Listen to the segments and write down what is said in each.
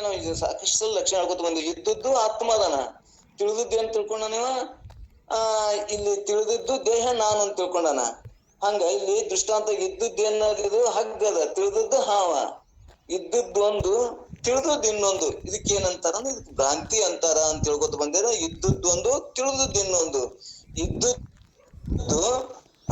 ನಾವು ಸಾಕಷ್ಟು ಲಕ್ಷಣ ಹೇಳ್ಕೊತ ಬಂದಿವಿ. ಇದ್ದದ್ದು ಆತ್ಮದನ ತಿಳಿದದ್ದು ಏನ್ ತಿಳ್ಕೊಂಡ ನೀವ ಆ, ಇಲ್ಲಿ ತಿಳಿದಿದ್ದು ದೇಹ ನಾನು ಅಂತ ತಿಳ್ಕೊಂಡಾನ. ಹಂಗ ಇಲ್ಲಿ ದೃಷ್ಟಾಂತ ಇದ್ದದ್ದು ಏನದು ಹಗ್ಗದ. ತಿಳಿದದ್ದು ಹಾವ. ಇದ್ದದ್ದು ಒಂದು, ತಿಳಿದದ್ದು ಇನ್ನೊಂದು. ಇದಕ್ಕೆ ಏನಂತಾರ ಇದಕ್ಕೆ ಭ್ರಾಂತಿ ಅಂತಾರ ಅಂತ ತಿಳ್ಕೊತ ಬಂದಿರ. ಇದ್ದದ್ದು ಒಂದು, ತಿಳಿದದ್ದು ಇನ್ನೊಂದು. ಇದ್ದದ್ದು,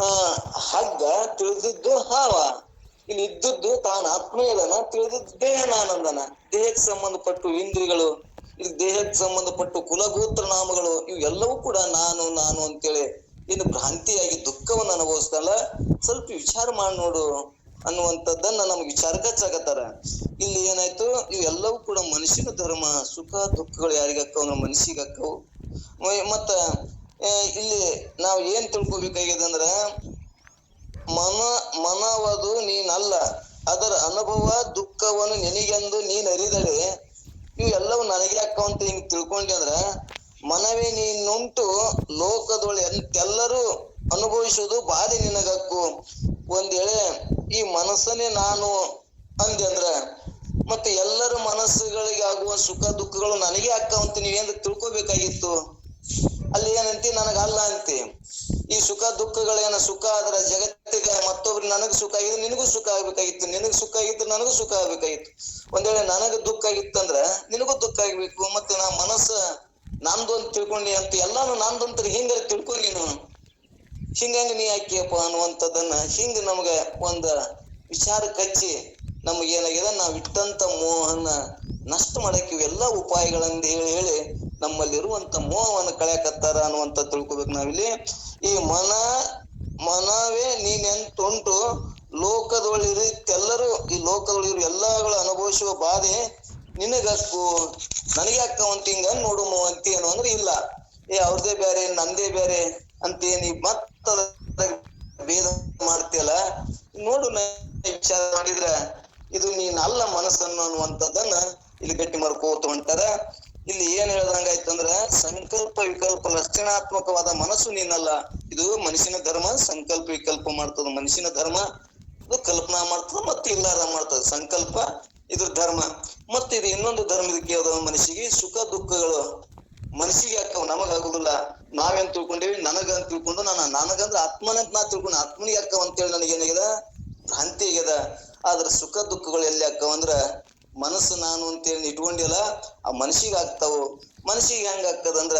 ಆ, ಹಗ್ಗ, ತಿಳಿದದ್ದು ಹಾವ. ಇಲ್ಲಿ ಇದ್ದದ್ದು ತಾನು ಆತ್ಮ ಇದನ ತಿಳಿದದ್ದು ದೇಹ ನಾನಂದನ ದೇಹಕ್ಕೆ ಸಂಬಂಧಪಟ್ಟು ಇಂದ್ರಿಗಳು ಇದು ದೇಹಕ್ಕೆ ಸಂಬಂಧಪಟ್ಟು ಕುಲಗೋತ್ರ ನಾಮಗಳು ಇವೆಲ್ಲವೂ ಕೂಡ ನಾನು ನಾನು ಅಂತೇಳಿ ಇನ್ನು ಭ್ರಾಂತಿಯಾಗಿ ದುಃಖವನ್ನು ಅನುಭವಿಸ್ತಲ್ಲ ಸ್ವಲ್ಪ ವಿಚಾರ ಮಾಡಿ ನೋಡು ಅನ್ನುವಂಥದ್ದನ್ನ ನಮ್ಗೆ ವಿಚಾರಕ್ಕೆ ಹಚ್ಚಾಕತ್ತಾರ. ಇಲ್ಲಿ ಏನಾಯ್ತು? ಇವೆಲ್ಲವೂ ಕೂಡ ಮನುಷ್ಯನ ಧರ್ಮ, ಸುಖ, ದುಃಖಗಳು ಯಾರಿಗೆ ಅಕ್ಕವು? ಅಂದ್ರೆ ಮನುಷ್ಯಗೆ ಅಕ್ಕವು. ಮ- ಮತ್ತ ಇಲ್ಲಿ ನಾವು ಏನ್ ತಿಳ್ಕೊಬೇಕಾಗಿದೆ ಅಂದ್ರ ಮನ, ಮನವದು ನೀನಲ್ಲ, ಅದರ ಅನುಭವ, ದುಃಖವನ್ನು ನಿನಗೆಂದು ನೀನ್ ಅರಿದಳೆ ಇವು ಎಲ್ಲವೂ ನನಗೆ ಅಕ್ಕವಂತ ಹಿಂಗ್ ತಿಳ್ಕೊಂಡಿ ಅಂದ್ರ, ಮನವೇ ನೀನುಂಟು, ಲೋಕದೊಳ ಎಂತೆಲ್ಲರೂ ಅನುಭವಿಸುವುದು ಬಾಧೆ ನಿನಗಕ್ಕು. ಒಂದ್ ವೇಳೆ ಈ ಮನಸ್ಸನ್ನೇ ನಾನು ಅಂದೆ ಅಂದ್ರ, ಮತ್ತೆ ಎಲ್ಲರ ಮನಸ್ಸುಗಳಿಗೆ ಆಗುವ ಸುಖ, ದುಃಖಗಳು ನನಗೆ ಅಕ್ಕ ಅಂತ ನೀವೇನ್ ತಿಳ್ಕೊಬೇಕಾಗಿತ್ತು? ಅಲ್ಲಿ ಏನಂತಿ? ನನಗಲ್ಲ ಅಂತಿ. ಈ ಸುಖ ದುಃಖಗಳೇನ ಸುಖ ಆದ್ರೆ ಜಗತ್ತಿಗೆ ಮತ್ತೊಬ್ರು ನನಗ್ ಸುಖ ಆಗಿದ್ರೆ ನಿನಗೂ ಸುಖ ಆಗ್ಬೇಕಾಗಿತ್ತು. ನಿನಗ್ ಸುಖ ಆಗಿತ್ತು, ನನಗೂ ಸುಖ ಆಗ್ಬೇಕಾಗಿತ್ತು. ಒಂದ್ ವೇಳೆ ನನಗ ದುಃಖ ಆಗಿತ್ತಂದ್ರ ನಿನಗೂ ದುಃಖ ಆಗ್ಬೇಕು. ಮತ್ತೆ ನಾ ಮನಸ್ಸ ಅಂತ ತಿಳ್ಕೊಂಡಿ ಅಂತ ಎಲ್ಲಾನು ನಂದು ಅಂತ ಹಿಂಗ ತಿಳ್ಕೊ ನೀನು. ಹಿಂಗಂಗ ನೀ ಹಾಕಿಯಪ್ಪ ಅನ್ನುವಂಥದ್ದನ್ನ ಹಿಂಗ ನಮ್ಗ ಒಂದ ವಿಚಾರ ಕಚ್ಚಿ ನಮ್ಗೆ ಏನಾಗಿದೆ? ನಾವ್ ಇಟ್ಟಂತ ಮೋಹನ ನಷ್ಟ ಮಾಡಕ್ಕೆ ಇವೆಲ್ಲ ಉಪಾಯಗಳಂದ ಹೇಳಿ ಹೇಳಿ ನಮ್ಮಲ್ಲಿರುವಂತ ಮೋಹವನ್ನು ಕಳೆಯಕತ್ತಾರ ಅನ್ನುವಂತ ತಿಳ್ಕೊಬೇಕು ನಾವಿಲ್ಲಿ. ಈ ಮನ, ಮನವೇ ನೀನೆಂತುಂಟು ಲೋಕದೊಳಿರಿತ್ತೆಲ್ಲರೂ ಈ ಲೋಕದೊಳಗಿರು ಎಲ್ಲಗಳು ಅನುಭವಿಸುವ ಬಾಧೆ ನಿನಗಕ್ಕು ನನಗೆ ಅಕ್ಕವಂತ ಹಿಂಗ ನೋಡು ಅಂತ ಏನು ಅಂದ್ರೆ ಇಲ್ಲ. ಏ, ಅವ್ರದೇ ಬೇರೆ ನಂದೇ ಬೇರೆ ಅಂತ ನೀ ಮತ್ತ ಭೇದ ಮಾಡ್ತಿಯಲ್ಲ. ನೋಡು ವಿಚಾರ ಮಾಡಿದ್ರ, ಇದು ನೀನ್ ಅಲ್ಲ ಮನಸ್ಸನ್ನು ಅನ್ನುವಂಥದ್ದನ್ನ ಇಲ್ಲಿ ಗಟ್ಟಿ ಮಾಡ್ಕೋತ ಹೊಂಟಾರ. ಇಲ್ಲಿ ಏನ್ ಹೇಳ್ದಂಗಾಯ್ತಂದ್ರ ಸಂಕಲ್ಪ ವಿಕಲ್ಪ ಲಕ್ಷಣಾತ್ಮಕವಾದ ಮನಸ್ಸು ನೀನಲ್ಲ. ಇದು ಮನುಷ್ಯನ ಧರ್ಮ, ಸಂಕಲ್ಪ ವಿಕಲ್ಪ ಮಾಡ್ತದ. ಮನುಷ್ಯನ ಧರ್ಮ, ಇದು ಕಲ್ಪನಾ ಮಾಡ್ತದ ಮತ್ತೆ ಇಲ್ಲಾರ ಮಾಡ್ತದ. ಸಂಕಲ್ಪ, ಇದ್ರ ಧರ್ಮ. ಮತ್ತೆ ಇದು ಇನ್ನೊಂದು ಧರ್ಮ ಇದಕ್ಕೆ ಮನಸ್ಸಿಗೆ ಸುಖ ದುಃಖಗಳು. ಮನಸ್ಸಿಗೆ ಯಾಕವ್? ನಮಗ್ ಆಗುದಿಲ್ಲ ನಾವೇನ್ ತಿಳ್ಕೊಂಡೇವಿ? ನನಗ ಅಂತ ತಿಳ್ಕೊಂಡು ನಾನು, ನನಗಂದ್ರ ಆತ್ಮನಂತ ನಾ ತಿಳ್ಕೊಂಡು, ಆತ್ಮನಿಗೆ ಅಕ್ಕವ ಅಂತೇಳಿ ನನಗೆ ಏನಾಗ್ಯದ? ಭ್ರಾಂತಿ ಆಗ್ಯದ. ಆದ್ರ ಸುಖ ದುಃಖಗಳು ಎಲ್ಲಿ ಅಕ್ಕವ ಅಂದ್ರ ಮನಸ್ಸು ನಾನು ಅಂತೇಳಿ ಇಟ್ಕೊಂಡಿಲ್ಲ ಆ ಮನಸ್ಸಿಗೆ ಆಗ್ತಾವು? ಮನಸ್ಸಿಗೆ ಹೆಂಗ ಆಗ್ತದಂದ್ರ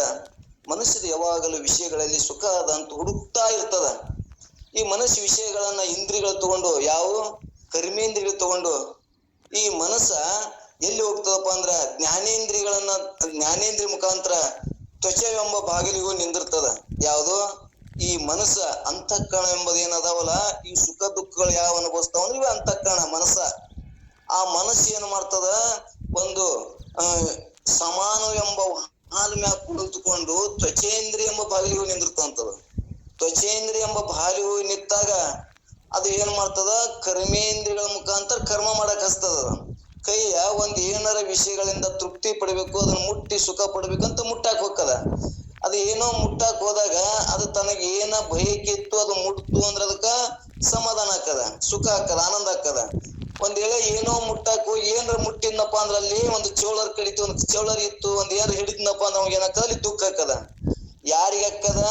ಮನಸ್ಸಿದ ಯಾವಾಗಲೂ ವಿಷಯಗಳಲ್ಲಿ ಸುಖ ಅದ ಅಂತ ಹುಡುಕ್ತಾ ಇರ್ತದ. ಈ ಮನಸ್ಸು ವಿಷಯಗಳನ್ನ ಇಂದ್ರಿಗಳು ತಗೊಂಡು, ಯಾವ? ಕರ್ಮೇಂದ್ರಿಗಳು ತಗೊಂಡು, ಈ ಮನಸ್ಸ ಎಲ್ಲಿ ಹೋಗ್ತದಪ್ಪ ಅಂದ್ರ ಜ್ಞಾನೇಂದ್ರಿಗಳನ್ನ ಜ್ಞಾನೇಂದ್ರಿಯ ಮುಖಾಂತರ ತ್ವಚವೆಂಬ ಬಾಗಿಲಿಗೂ ನಿಂದಿರ್ತದ. ಯಾವುದು? ಈ ಮನಸ್ಸ ಅಂತಃಕರಣ ಎಂಬುದು ಏನದಾವಲ್ಲ ಈ ಸುಖ ದುಃಖಗಳು ಯಾವ ಅನುಭವಿಸ್ತಾವ ಅಂದ್ರೆ ಇವೆ ಅಂತಃಕರಣ, ಮನಸ್ಸ. ಆ ಮನಸ್ಸು ಏನು ಮಾಡ್ತದ? ಒಂದು ಸಮಾನು ಎಂಬ ಹಾಲ್ ಮ್ಯಾಗ ಕುಳಿತುಕೊಂಡು ತ್ವಚೇಂದ್ರಿ ಎಂಬ ಬಾಗಿಲಿಗೂ ನಿಂದಿರ್ತಂತದ ತ್ವಚೇಂದ್ರಿ ಎಂಬ ಬಾಗಿಲಿಗೂ ನಿಂತಾಗ ಅದು ಏನ್ ಮಾಡ್ತದ? ಕರ್ಮೇಂದ್ರಿಗಳ ಮುಖಾಂತರ ಕರ್ಮ ಮಾಡಕ್ ಹಸ್ತದ. ಕೈಯ ಒಂದ್ ಏನಾರ ವಿಷಯಗಳಿಂದ ತೃಪ್ತಿ ಪಡಬೇಕು, ಅದನ್ನ ಮುಟ್ಟಿ ಸುಖ ಪಡ್ಬೇಕಂತ ಮುಟ್ಟಾಕ್ ಹೋಗ್ತದ. ಅದು ಏನೋ ಮುಟ್ಟಾಕ್ ಹೋದಾಗ ಅದು ತನಗೆ ಏನ ಬಯಕೆ ಇತ್ತು ಅದು ಮುಟ್ತು ಅಂದ್ರ ಅದಕ್ಕ ಸಮಾಧಾನ ಆಕದ ಸುಖ ಆಕದ ಆನಂದ ಆಕದ ಒಂದ್ ಎಳೆ ಏನೋ ಮುಟ್ಟಾಕ್ ಏನ್ರ ಮುಟ್ಟಿದ್ನಪ್ಪ ಅಂದ್ರ ಅಲ್ಲಿ ಒಂದು ಚೋಳರ್ ಕಡಿತು, ಒಂದ್ ಚೋಳರ್ ಇತ್ತು, ಒಂದ್ ಏನಾರ ಹಿಡಿದ್ನಪ್ಪ ಅಂದ್ರೆ ಅವಾಗ ಏನಾಗ್ತದ? ಅಲ್ಲಿ ದುಃಖ ಹಾಕದ ಯಾರಿಗೆ ಹಾಕದ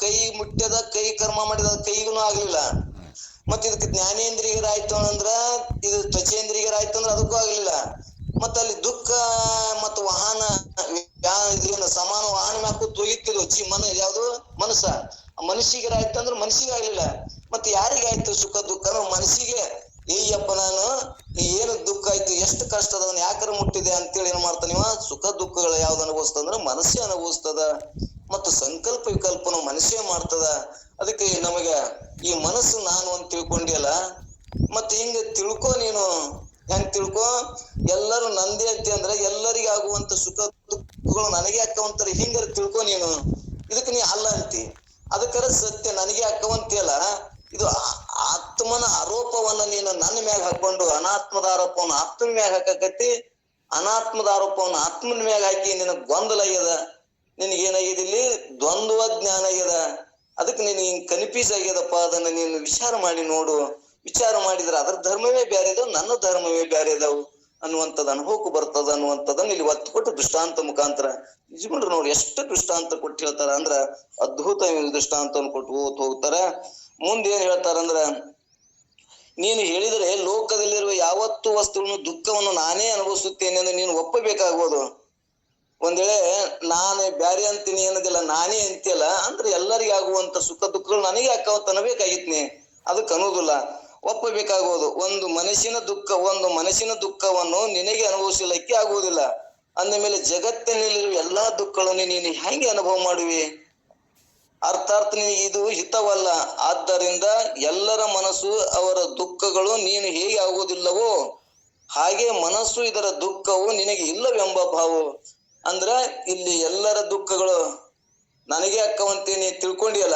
ಕೈ ಮುಟ್ಟದ ಕೈ ಕರ್ಮ ಮಾಡಿದ ಕೈಗೂ ಆಗ್ಲಿಲ್ಲ. ಮತ್ತ ಇದಕ್ಕೆ ಜ್ಞಾನೇಂದ್ರಿಯರ ಆಯ್ತು ಅಂದ್ರ, ಇದು ತ್ವಚೇಂದ್ರಿಯರ ಆಯ್ತು ಅಂದ್ರ ಅದಕ್ಕೂ ಆಗ್ಲಿಲ್ಲ. ಮತ್ತ ಅಲ್ಲಿ ದುಃಖ ಮತ್ತ ವಾಹನ ಇದೇನು ಸಮಾನ ವಾಹನ ಮ್ಯಾಕು ತೊಗಿತಿದ್ವು ಜಿ ಮನ, ಯಾವ್ದು? ಮನಸ್ಸ. ಮನಸ್ಸಿಗೆ ಆಯ್ತು ಅಂದ್ರ ಮನಸ್ಸಿಗೆ ಆಗ್ಲಿಲ್ಲ. ಮತ್ತೆ ಯಾರಿಗಾಯ್ತು ಸುಖ, ದುಃಖ? ಮನಸ್ಸಿಗೆ. ಏಯ್ಯಪ್ಪ ನಾನು, ನೀ ಏನು ದುಃಖ ಆಯ್ತು, ಎಷ್ಟು ಕಷ್ಟ ಅದನ್ನ ಯಾಕರ ಮುಟ್ಟಿದೆ ಅಂತೇಳಿ ಏನ್ ಮಾಡ್ತಾನ ಇವ? ಸುಖ ದುಃಖಗಳು ಯಾವ್ದು ಅನುಭವಿಸ್ತದ ಅಂದ್ರೆ ಮನಸ್ಸೇ ಅನುಭವಿಸ್ತದ. ಮತ್ತು ಸಂಕಲ್ಪ ವಿಕಲ್ಪನ ಮನಸ್ಸೇ ಮಾಡ್ತದ. ಅದಕ್ಕೆ ನಮಗ ಈ ಮನಸ್ಸು ನಾನು ಅಂತ ತಿಳ್ಕೊಂಡಿಯಲ್ಲ, ಮತ್ತೆ ಹಿಂಗ ತಿಳ್ಕೊ ನೀನು. ಹೆಂಗ್ ತಿಳ್ಕೊ? ಎಲ್ಲರೂ ನಂದೇ ಅಂತೆ ಅಂದ್ರೆ ಎಲ್ಲರಿಗೆ ಆಗುವಂತ ಸುಖ ದುಃಖಗಳು ನನಗೆ ಅಕ್ಕವಂತಾರೆ ಹಿಂಗಾರ ತಿಳ್ಕೊ ನೀನು. ಇದಕ್ಕೆ ನೀ ಅಲ್ಲ ಅಂತಿ. ಅದಕ್ಕರ ಸತ್ಯ ನನಗೆ ಅಕ್ಕವಂತಿಯಲ್ಲ ಇದು ಆತ್ಮನ ಆರೋಪವನ್ನ ನೀನು ನನ್ನ ಮ್ಯಾಗ ಹಾಕೊಂಡು ಅನಾತ್ಮದ ಆರೋಪವನ್ನ ಆತ್ಮನ ಮ್ಯಾಗ ಹಾಕಕತ್ತಿ, ಅನಾತ್ಮದ ಆರೋಪವನ್ನ ಆತ್ಮನ ಮ್ಯಾಗ ಹಾಕಿ ನಿನಗ್ ಗೊಂದಲ ಆಗ್ಯದ. ನಿನಗೇನಾಗಿದೆ ಇಲ್ಲಿ ದ್ವಂದ್ವ ಜ್ಞಾನ ಆಗ್ಯದ. ಅದಕ್ಕೆ ನೀನು ಹಿಂಗ್ ಕನ್ಫ್ಯೂಸ್ ಆಗ್ಯದಪ್ಪ, ಅದನ್ನ ನೀನು ವಿಚಾರ ಮಾಡಿ ನೋಡು. ವಿಚಾರ ಮಾಡಿದ್ರೆ ಅದ್ರ ಧರ್ಮವೇ ಬೇರೆ ಇದಾವ ನನ್ನ ಧರ್ಮವೇ ಬೇರೆ ಇದಾವು ಅನ್ನುವಂಥದ್ದು ಅನುಭವಕ್ಕೆ ಬರ್ತದ ಅನ್ನುವಂಥದ್ದನ್ನ ಇಲ್ಲಿ ಒತ್ತು ಕೊಟ್ಟು ದೃಷ್ಟಾಂತ ಮುಖಾಂತರ. ನಿಜಮಂಡ್ರು ನೋಡಿ, ಎಷ್ಟು ದೃಷ್ಟಾಂತ ಕೊಟ್ಟು ಹೇಳ್ತಾರ ಅಂದ್ರ ಅದ್ಭುತ ದೃಷ್ಟಾಂತವನ್ನು ಕೊಟ್ಟು ಹೋಗ್ತಾರ. ಮುಂದೆ ಏನ್ ಹೇಳ್ತಾರಂದ್ರ, ನೀನು ಹೇಳಿದರೆ ಲೋಕದಲ್ಲಿರುವ ಯಾವತ್ತು ವಸ್ತುಗಳನ್ನು ದುಃಖವನ್ನು ನಾನೇ ಅನುಭವಿಸುತ್ತೇನೆ ಅಂದ್ರೆ ನೀನು ಒಪ್ಪಬೇಕಾಗ್ಬೋದು. ಒಂದ್ ವೇಳೆ ನಾನೇ ಬ್ಯಾರೆ ಅಂತೀನಿ ಅನ್ನೋದಿಲ್ಲ, ನಾನೇ ಅಂತಿಯಲ್ಲ, ಅಂದ್ರೆ ಎಲ್ಲರಿಗೆ ಆಗುವಂತ ಸುಖ ದುಃಖಗಳು ನನಗೆ ಆಕ್ಕವಂತ ಅನ್ನಬೇಕಾಗಿತ್ನಿ ಅದಕ್ಕೆ ಅನ್ನೋದಿಲ್ಲ. ಒಪ್ಪಬೇಕಾಗುವುದು ಒಂದು ಮನಸ್ಸಿನ ದುಃಖ, ಒಂದು ಮನಸ್ಸಿನ ದುಃಖವನ್ನು ನಿನಗೆ ಅನುಭವಿಸಲಿಕ್ಕೆ ಆಗುವುದಿಲ್ಲ. ಅಂದ ಮೇಲೆ ಜಗತ್ತಿನಲ್ಲಿರುವ ಎಲ್ಲಾ ದುಃಖಗಳನ್ನು ನೀನು ಹೆಂಗೆ ಅನುಭವ ಮಾಡುವಿ? ಅರ್ಥಾತ್ ನಿನಗೆ ಇದು ಹಿತವಲ್ಲ. ಆದ್ದರಿಂದ ಎಲ್ಲರ ಮನಸ್ಸು ಅವರ ದುಃಖಗಳು ನೀನು ಹೇಗೆ ಆಗುವುದಿಲ್ಲವೋ ಹಾಗೆ ಮನಸ್ಸು ಇದರ ದುಃಖವು ನಿನಗೆ ಇಲ್ಲವೆಂಬ ಭಾವ. ಅಂದ್ರ ಇಲ್ಲಿ ಎಲ್ಲರ ದುಃಖಗಳು. ನನಗೆ ಅಕ್ಕವಂತೆ ನೀ ತಿಳ್ಕೊಂಡಿಯಲ್ಲ,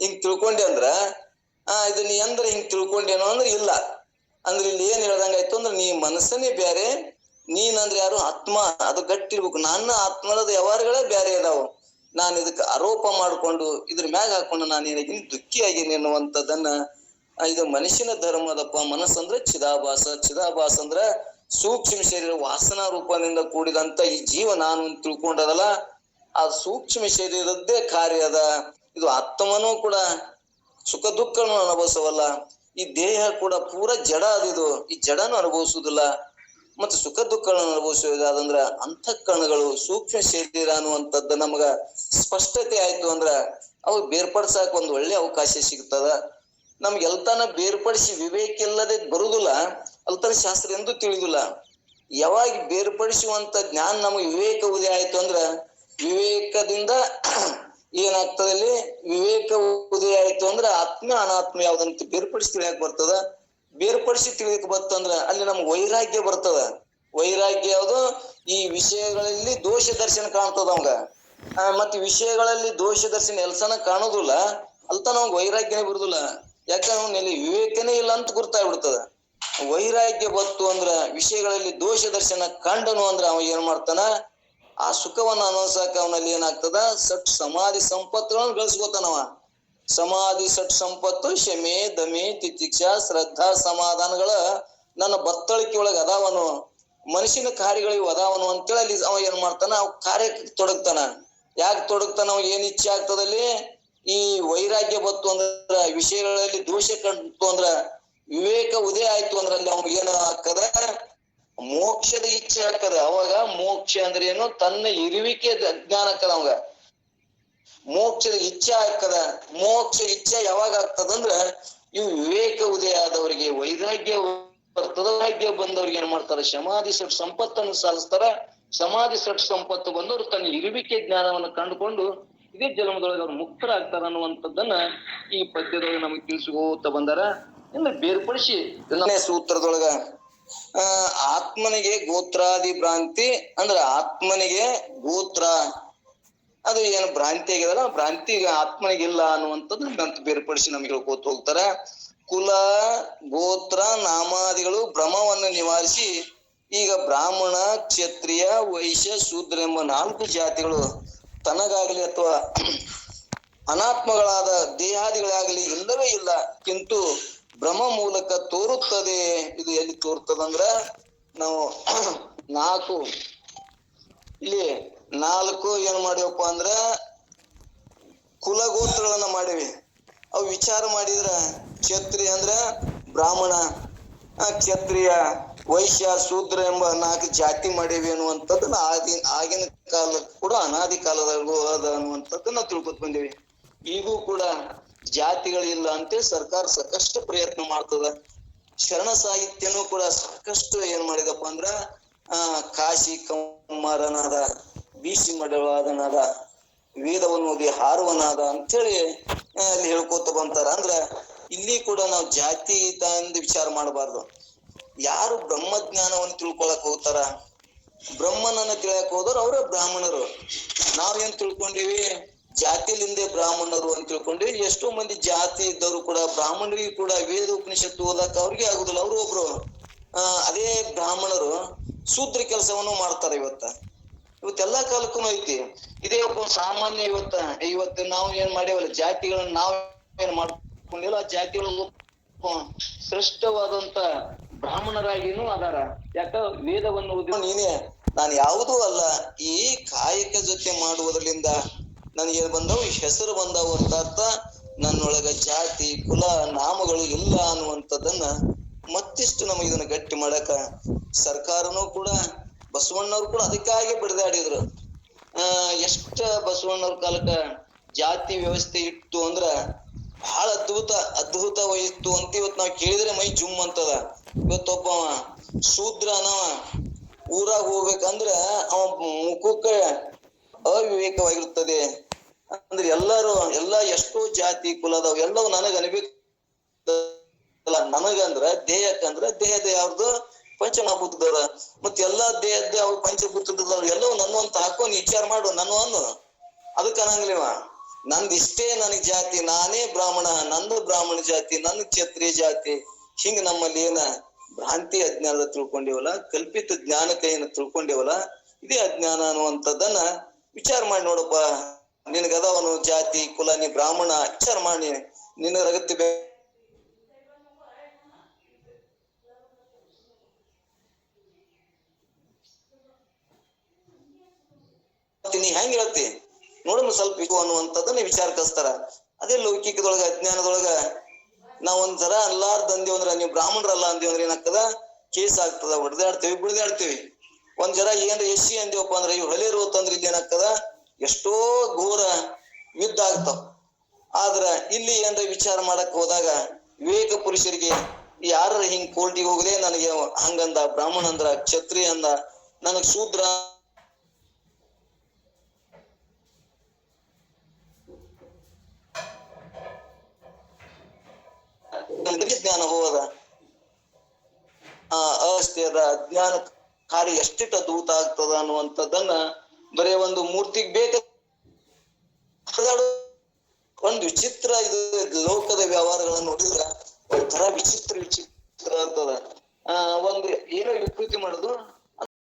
ಹಿಂಗ್ ತಿಳ್ಕೊಂಡೆ ಅಂದ್ರ, ಆ, ಇದು ನೀ ಅಂದ್ರೆ ಹಿಂಗ್ ತಿಳ್ಕೊಂಡೇನೋ ಅಂದ್ರೆ ಇಲ್ಲ. ಅಂದ್ರೆ ಇಲ್ಲಿ ಏನ್ ಹೇಳ್ದಂಗಾಯ್ತು ಅಂದ್ರೆ ನೀ ಮನಸ್ಸನ್ನೇ ಬೇರೆ ನೀನಂದ್ರೆ ಯಾರು ಆತ್ಮ, ಅದು ಗಟ್ಟಿರ್ಬೇಕು. ನನ್ನ ಆತ್ಮದ ವ್ಯವಹಾರಗಳೇ ಬೇರೆ ಅದಾವು ನಾನು ಇದಕ್ಕೆ ಆರೋಪ ಮಾಡಿಕೊಂಡು ಇದ್ರ ಮ್ಯಾಗ ಹಾಕೊಂಡು ನಾನು ಏನಾಗಿ ದುಃಖಿಯಾಗಿನಿ ಅನ್ನುವಂಥದ್ದನ್ನ ಆ, ಇದು ಮನುಷ್ಯನ ಧರ್ಮದಪ್ಪ ಮನಸ್ಸಂದ್ರೆ ಚಿದಾಭಾಸ. ಚಿದಾಭಾಸ ಅಂದ್ರ ಸೂಕ್ಷ್ಮ ಶರೀರ ವಾಸನಾ ರೂಪದಿಂದ ಕೂಡಿದಂತ ಈ ಜೀವ ನಾನು ತಿಳ್ಕೊಂಡದಲ್ಲ ಆ ಸೂಕ್ಷ್ಮ ಶರೀರದ್ದೇ ಕಾರ್ಯ ಅದ. ಇದು ಆತ್ಮನೂ ಕೂಡ ಸುಖ ದುಃಖನು ಅನುಭವಿಸವಲ್ಲ. ಈ ದೇಹ ಕೂಡ ಪೂರ ಜಡ ಅದಿದು. ಈ ಜಡನು ಅನುಭವಿಸುವುದಿಲ್ಲ. ಮತ್ತೆ ಸುಖ ದುಃಖಗಳನ್ನು ಅನುಭವಿಸುವುದಾದಂದ್ರ ಕಣಗಳು ಸೂಕ್ಷ್ಮ ಶರೀರ ಅನ್ನುವಂಥದ್ದು ನಮಗ ಸ್ಪಷ್ಟತೆ ಆಯ್ತು ಅಂದ್ರ ಅವು ಬೇರ್ಪಡಿಸಾಕ ಒಂದು ಒಳ್ಳೆ ಅವಕಾಶ ಸಿಗ್ತದ. ನಮ್ಗೆ ಎಲ್ತಾನ ಬೇರ್ಪಡಿಸಿ ವಿವೇಕ ಇಲ್ಲದೆ ಬರುದಿಲ್ಲ, ಅಲ್ತಾನ ಶಾಸ್ತ್ರ ಎಂದು ತಿಳಿದಿಲ್ಲ. ಯಾವಾಗ ಬೇರ್ಪಡಿಸುವಂತ ಜ್ಞಾನ ನಮಗೆ ವಿವೇಕ ಉದಯ ಆಯ್ತು ಅಂದ್ರ ವಿವೇಕದಿಂದ ಏನಾಗ್ತದಲ್ಲಿ ವಿವೇಕ ಉದಯ ಆಯ್ತು ಅಂದ್ರ ಆತ್ಮ ಅನಾತ್ಮ ಯಾವ್ದಂತ ಬೇರ್ಪಡಿಸಿ ತಿಳಿಯಕ್ ಬರ್ತದ? ಬೇರ್ಪಡಿಸಿ ತಿಳಿಯಕ್ ಬತ್ತಂದ್ರ ಅಲ್ಲಿ ನಮ್ಗೆ ವೈರಾಗ್ಯ ಬರ್ತದ. ವೈರಾಗ್ಯ ಯಾವುದು ಈ ವಿಷಯಗಳಲ್ಲಿ ದೋಷ ದರ್ಶನ ಕಾಣ್ತದ ಅವಂಗ. ಮತ್ತೆ ವಿಷಯಗಳಲ್ಲಿ ದೋಷ ದರ್ಶನ ಎಲ್ಸನ ಕಾಣೋದಿಲ್ಲ, ಅಲ್ತ ನಮ್ಗೆ ವೈರಾಗ್ಯನೇ ಬಿಡುದಿಲ್ಲ ಯಾಕಂದ್ರೆ ಅವನಲ್ಲಿ ವಿವೇಕನೇ ಇಲ್ಲ ಅಂತ ಗುರ್ತಾಗ್ಬಿಡ್ತದ. ವೈರಾಗ್ಯ ಬತ್ತು ಅಂದ್ರ ವಿಷಯಗಳಲ್ಲಿ ದೋಷ ದರ್ಶನ ಕಂಡನು ಅಂದ್ರ ಅವ ಏನ್ ಮಾಡ್ತಾನ? ಆ ಸುಖವನ್ನ ಅನುಸಕ ಅವನಲ್ಲಿ ಏನಾಗ್ತದ? ಸಟ್ ಸಮಾಧಿ ಸಂಪತ್ತುಗಳನ್ನ ಗಳಿಸ್ಕೋತಾನವ ಸಮಾಧಿ ಸಟ್ ಸಂಪತ್ತು, ಶಮೆ, ದಮೆ ತಿತಿಕ್ಷಾ ಶ್ರದ್ಧಾ, ಸಮಾಧಾನಗಳ ನನ್ನ ಬತ್ತಳಿಕೆ ಒಳಗ ಅದಾವನು. ಮನುಷ್ಯನ ಕಾರ್ಯಗಳಿಗೆ ಅದಾವನು ಅಂತೇಳಿ ಅಲ್ಲಿ ಅವ ಏನ್ ಮಾಡ್ತಾನ? ಅವ್ ಕಾರ್ಯಕ್ಕೆ ತೊಡಗ್ತಾನ. ಯಾಕೆ ತೊಡಗ್ತಾನ? ಅವ ಏನ್ ಇಚ್ಛೆ ಆಗ್ತದಲ್ಲಿ ಈ ವೈರಾಗ್ಯ ಬತ್ತು ಅಂದ್ರ ವಿಷಯಗಳಲ್ಲಿ ದೋಷ ಕಂಡು ಅಂದ್ರ, ವಿವೇಕ ಉದಯ ಆಯ್ತು ಅಂದ್ರ ಅಲ್ಲಿ ಅವ್ನಿಗೆ ಏನ ಹಾಕದ ಮೋಕ್ಷದ ಇಚ್ಛೆ ಹಾಕದ ಅವಾಗ ಮೋಕ್ಷ ಅಂದ್ರೆ ಏನು? ತನ್ನ ಇರುವಿಕೆ ಜ್ಞಾನ ಹಾಕದ ಅವಾಗ ಮೋಕ್ಷದ ಇಚ್ಛೆ ಆಗ್ತದ, ಮೋಕ್ಷ ಇಚ್ಛೆ ಯಾವಾಗ ಆಗ್ತದಂದ್ರ ಇವು ವಿವೇಕ ಉದಯ ಆದವರಿಗೆ, ವೈರಾಗ್ಯ ವೈರಾಗ್ಯ ಬಂದವ್ರಿಗೆ ಏನ್ ಮಾಡ್ತಾರ? ಸಮಾಧಿ ಸಟ್ ಸಂಪತ್ತನ್ನು ಸಾಧಿಸ್ತಾರ. ಸಮಾಧಿ ಸಟ್ ಸಂಪತ್ತು ಬಂದವರು ತನ್ನ ಇರುವಿಕೆ ಜ್ಞಾನವನ್ನು ಕಂಡುಕೊಂಡು ಇದೇ ಜನ್ಮದೊಳಗೆ ಅವ್ರು ಮುಕ್ತರಾಗ್ತಾರ ಅನ್ನುವಂಥದ್ದನ್ನ ಈ ಪದ್ಯದೊಳಗೆ ನಮಗೆ ತಿಳಿಸ್ಕೋತ ಬಂದಾರ. ಇನ್ನು ಬೇರ್ಪಡಿಸಿ ಸೂತ್ರದೊಳಗ, ಆ, ಆತ್ಮನಿಗೆ ಗೋತ್ರಾದಿ ಭ್ರಾಂತಿ ಅಂದ್ರ ಆತ್ಮನಿಗೆ ಗೋತ್ರ. ಅದು ಏನು ಭ್ರಾಂತಿ ಆಗಿದಲ್ಲ ಭ್ರಾಂತಿ ಆತ್ಮನಿಗಿಲ್ಲ ಅನ್ನುವಂಥದ್ದು ಅಂತ ಬೇರ್ಪಡಿಸಿ ನಮಗೆ ಹೇಳ್ಕೋತ ಹೋಗ್ತಾರ. ಕುಲ, ಗೋತ್ರ, ನಾಮಾದಿಗಳು ಭ್ರಮವನ್ನು ನಿವಾರಿಸಿ, ಈಗ ಬ್ರಾಹ್ಮಣ, ಕ್ಷತ್ರಿಯ, ವೈಶ್ಯ, ಶೂದ್ರ ಎಂಬ ನಾಲ್ಕು ಜಾತಿಗಳು ತನಗಾಗಲಿ ಅಥವಾ ಅನಾತ್ಮಗಳಾದ ದೇಹಾದಿಗಳಾಗಲಿ ಇಲ್ಲವೇ ಇಲ್ಲ, ಕಿಂತು ಭ್ರಮ ಮೂಲಕ ತೋರುತ್ತದೆ. ಇದು ಎಲ್ಲಿ ತೋರುತ್ತದೆ ತೋರ್ತದಂದ್ರ ನಾವು ನಾಲ್ಕು ಇಲ್ಲಿ ನಾಲ್ಕು ಏನ್ ಮಾಡಿವಪ್ಪ ಅಂದ್ರ ಕುಲಗೋತ್ರಗಳನ್ನ ಮಾಡಿವಿ. ಅವು ವಿಚಾರ ಮಾಡಿದ್ರ ಕ್ಷತ್ರಿಯ ಅಂದ್ರ ಬ್ರಾಹ್ಮಣ ಕ್ಷತ್ರಿಯ ವೈಶ್ಯ, ಶೂದ್ರ ಎಂಬ ನಾಲ್ಕು ಜಾತಿ ಮಾಡಿವಿ ಅನ್ನುವಂಥದ್ದನ್ನ ಆದಿ, ಆಗಿನ ಕಾಲ ಕೂಡ ಅನಾದಿ ಕಾಲದಾಗೂ ಅದ ಅನ್ನುವಂಥದ್ದನ್ನ ನಾವು ತಿಳ್ಕೊತ ಬಂದೇವಿ. ಈಗೂ ಕೂಡ ಜಾತಿಗಳಿಲ್ಲ ಅಂತೇಳಿ ಸರ್ಕಾರ ಸಾಕಷ್ಟು ಪ್ರಯತ್ನ ಮಾಡ್ತದ. ಶರಣ ಸಾಹಿತ್ಯನೂ ಕೂಡ ಸಾಕಷ್ಟು ಏನ್ ಮಾಡಿದಪ್ಪ ಅಂದ್ರ, ಆ ಕಾಶಿ, ಕಮ್ಮರನಾದ ಬೀಸಿ ಮಡವಾದನಾದ ವೇದವನ್ನು ಓದಿ ಹಾರುವನಾದ ಅಂತೇಳಿ ಅಲ್ಲಿ ಹೇಳ್ಕೊತ ಬಂತಾರ. ಅಂದ್ರ ಇಲ್ಲಿ ಕೂಡ ನಾವು ಜಾತಿ ಎಂದು ವಿಚಾರ ಮಾಡಬಾರ್ದು. ಯಾರು ಬ್ರಹ್ಮ ಜ್ಞಾನವನ್ನು ತಿಳ್ಕೊಳಕ್ ಹೋಗ್ತಾರ, ಬ್ರಹ್ಮನನ್ನ ತಿಳಿಯಕ್ ಹೋದವ್ರು ಅವರೇ ಬ್ರಾಹ್ಮಣರು. ನಾವೇನ್ ತಿಳ್ಕೊಂಡಿವಿ? ಜಾತಿಲಿಂದೇ ಬ್ರಾಹ್ಮಣರು ಅಂತ ತಿಳ್ಕೊಂಡಿವಿ. ಎಷ್ಟೋ ಮಂದಿ ಜಾತಿ ಇದ್ದವರು ಕೂಡ, ಬ್ರಾಹ್ಮಣರಿಗೆ ಕೂಡ ವೇದ ಉಪನಿಷತ್ತು ಓದಕ್ ಅವ್ರಿಗೆ ಆಗುದಿಲ್ಲ. ಅವರು ಒಬ್ರು ಅಹ್ ಅದೇ ಬ್ರಾಹ್ಮಣರು ಶೂದ್ರ ಕೆಲಸವನ್ನು ಮಾಡ್ತಾರೆ ಇವತ್ತ. ಇವತ್ತೆಲ್ಲಾ ಕಾಲಕ್ಕೂ ಐತಿ. ಇದೇ ಒಬ್ಬ ಸಾಮಾನ್ಯ ಇವತ್ತ, ಇವತ್ತು ನಾವು ಏನ್ ಮಾಡೇವಲ್ಲ, ಜಾತಿಗಳನ್ನ ನಾವ್ ಏನ್ ಮಾಡ್ಕೊಂಡಿಲ್ಲ, ಆ ಜಾತಿಗಳು ಶ್ರೇಷ್ಠವಾದಂತ ಬ್ರಾಹ್ಮಣರಾಗಿನೂ ಅದಾರ. ಯಾಕ? ವೇದವನ್ನು ನೀನೇ. ನಾನು ಯಾವುದೂ ಅಲ್ಲ. ಈ ಕಾಯಕ ಜೊತೆ ಮಾಡುವುದರಿಂದ ನನಗೆ ಬಂದವು? ಹೆಸರು ಬಂದವು ಅಂತ ಅರ್ಥ. ನನ್ನೊಳಗ ಜಾತಿ, ಕುಲ, ನಾಮಗಳು ಇಲ್ಲ ಅನ್ನುವಂಥದ್ದನ್ನ ಮತ್ತಿಷ್ಟು ನಮಗೆ ಇದನ್ನ ಗಟ್ಟಿ ಮಾಡಕ ಸರ್ಕಾರನೂ ಕೂಡ ಬಸವಣ್ಣವ್ರು ಕೂಡ ಅದಕ್ಕಾಗಿ ಬಡಿದಾಡಿದ್ರು. ಆ, ಎಷ್ಟ ಬಸವಣ್ಣವ್ರ ಕಾಲಕ್ಕ ಜಾತಿ ವ್ಯವಸ್ಥೆ ಇತ್ತು ಅಂದ್ರ ಬಹಳ ಅದ್ಭುತ ಅದ್ಭುತವಾಗಿತ್ತು ಅಂತ ಇವತ್ ನಾವ್ ಕೇಳಿದ್ರೆ ಮೈ ಜುಮ್ ಅಂತದ. ಇವತ್ತೊಬ್ಬ ಶೂದ್ರ ಅನ್ನವ ಊರಾಗ ಹೋಗ್ಬೇಕಂದ್ರ ಅವ ಮುಖಕ್ಕ ಅವಿವೇಕವಾಗಿರುತ್ತದೆ. ಅಂದ್ರೆ ಎಲ್ಲಾರು, ಎಲ್ಲಾ ಎಷ್ಟೋ ಜಾತಿ ಕುಲದವ್ ಎಲ್ಲವೂ ನನಗ ಅನ್ಬೇಕು ನನಗಂದ್ರ ದೇಹಕ್ಕಂದ್ರ ದೇಹದ ಯಾವ್ದು ಪಂಚಮಭೂತದವ್ರ ಮತ್ತೆ ಎಲ್ಲಾ ದೇಹದ ಅವ್ರ ಪಂಚಭೂತದವ್ರು, ಎಲ್ಲವೂ ನನ್ನ ಅಂತ ಹಾಕೊಂಡ್ ವಿಚಾರ ಮಾಡು ನನ್ನ ಅನ್ನು. ಅದಕ್ಕೆ ಅನ್ನಂಗಿಲ್ವ ನಂದ್ ಇಷ್ಟೇ ನನಗ್ ಜಾತಿ, ನಾನೇ ಬ್ರಾಹ್ಮಣ, ನಂದು ಬ್ರಾಹ್ಮಣ ಜಾತಿ ನನ್ನ ಕ್ಷತ್ರಿಯ ಜಾತಿ. ಹಿಂಗ್ ನಮ್ಮಲ್ಲಿ ಏನ ಭ್ರಾಂತಿ ಅಜ್ಞಾನದ ತಿಳ್ಕೊಂಡಿವಲ್ಲ, ಕಲ್ಪಿತ ಜ್ಞಾನಕ್ಕೆ ಏನ ತಿಳ್ಕೊಂಡಿವಲ್ಲ, ಇದೇ ಅಜ್ಞಾನ ಅನ್ನುವಂಥದ್ದನ್ನ ವಿಚಾರ ಮಾಡಿ ನೋಡಪ್ಪ. ನಿನಗದವನು ಜಾತಿ, ಕುಲ, ನೀ ಬ್ರಾಹ್ಮಣ, ವಿಚಾರ ಮಾಡಿ. ರಗತಿ ನೀ ಹೆಂಗ್ ಹೇಳ್ತಿ? ನೋಡಮ್ಮ ಸ್ವಲ್ಪ ಇದು ಅನ್ನುವಂಥದ್ದನ್ನ ವಿಚಾರ ಕಲಿಸ್ತಾರ ಅದೇ ಲೌಕಿಕದೊಳಗ, ಅಜ್ಞಾನದೊಳಗ ನಾವ್ ಒಂದ್ಸರ ಅಲ್ಲಾರ್ದ ಅಂದೇವ್ ಅಂದ್ರ, ನೀವು ಬ್ರಾಹ್ಮಣರಲ್ಲ ಅಂದೇವ್ ಅಂದ್ರೆ ಏನಾಗ್ತದ? ಕೇಸ್ ಆಗ್ತದ, ಹೊಡೆದಾಡ್ತೇವಿ ಬಿಡದಾಡ್ತೇವಿ ಒಂದ್ ಜರ ಏನ್ರ ಸಿ ಅಂದೇವಪ್ಪ ಅಂದ್ರೆ ಇವ್ ಹಲೇರು ತಂದ್ರೆ ಇಲ್ಲಿ ಏನಾಗ್ತದ? ಎಷ್ಟೋ ಘೋರ ಯುದ್ಧ ಆಗ್ತಾವ. ಆದ್ರ ಇಲ್ಲಿ ಏನ್ರ ವಿಚಾರ ಮಾಡಕ್ ಹೋದಾಗ ವಿವೇಕ ಪುರುಷರಿಗೆ ಯಾರ ಹಿಂಗ್ ಕೋರ್ಟಿಗೆ ಹೋಗದೆ, ನನಗೆ ಹಂಗಂದ ಬ್ರಾಹ್ಮಣ ಅಂದ್ರ ಕ್ಷತ್ರಿಯ ಅಂದ ನನಗ್ ಶೂದ್ರ ಮಾಡಿದ್ರೆ ಜ್ಞಾನ ಹೋದ ಆ ಅಸ್ಥಿರದ ಅಜ್ಞಾನ ಕಾರ್ಯ ಎಷ್ಟಿಟ ದೂತ ಆಗ್ತದ ಅನ್ನುವಂಥದ್ದನ್ನ ಬರೇ ಒಂದು ಮೂರ್ತಿಗೆ ಬೇಕಾದ ಒಂದು ವಿಚಿತ್ರ ಇದು ಲೋಕದ ವ್ಯವಹಾರಗಳನ್ನ ನೋಡಿದ್ರ ಒಂಥರ ವಿಚಿತ್ರ ವಿಚಿತ್ರ ಅಂತದ ಆ, ಒಂದು ಏನೋ ವಿಕೃತಿ ಮಾಡುದು